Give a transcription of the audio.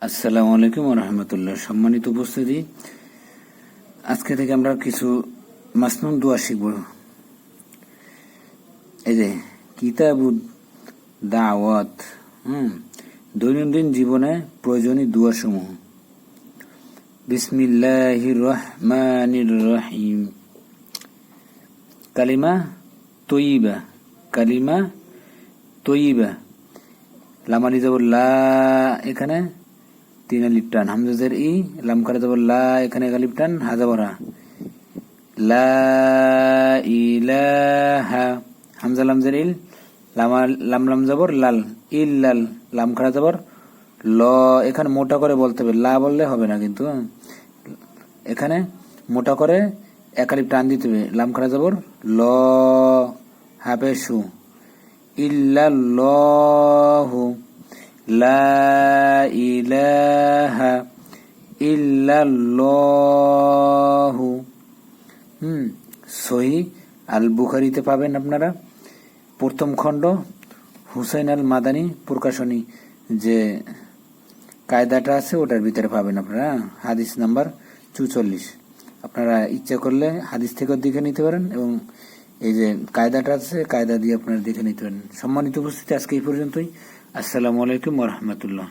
আসসালামু আলাইকুম রহমতুল্লাহ। সম্মানিত উপস্থিতি। আজকে থেকে আমরা কিছু মাসনুন দোয়া শিখব। এই যে, কিতাবু দাওয়াত, হুম, দৈনন্দিন জীবনে প্রয়োজনীয় দোয়া সমূহ বিসমিল্লাহির রহমানির রহিম। কালিমা তৈবা কালিমা তৈবা লামালি যাব লা, এখানে তিন আলিফ টান হামজাজের ই লাম করে যাব, লা এখানে এক আলিফ টান হা যাব রা। লা ইলাহা, হামজা লামজের ইল, লামা, লাম লাম যাবর লাল, ইল, লাল লাম খাড়া যাবর ল এখানে মোটা করে বলতে হবে, লা বললে হবে না কিন্তু হ্যাঁ। এখানে মোটা করে এক আলিফ টান দিতে হবে লাম খাড়া যাবর ল, হাফে সু। ইল্লাল্লাহু লা ইলাহা ইল্লাল্লাহু। হুম, সহি আল বুখারিতে পাবেন আপনারা। প্রথম খণ্ড, হুসাইন আল মাদানী প্রকাশনী যে কায়দাটা আছে, ওটার ভিতরে পাবেন আপনারা? হাদিস নাম্বার চুচল্লিশ। আপনারা ইচ্ছা করলে হাদিস থেকেও দেখে নিতে পারেন এবং এই যে কায়দাটা আছে, কায়দা দিয়ে আপনারা দেখে নিতে পারেন। সম্মানিত উপস্থিতি আজকে এই পর্যন্তই। আসসালামু আলাইকুম রহমতুল্লাহ।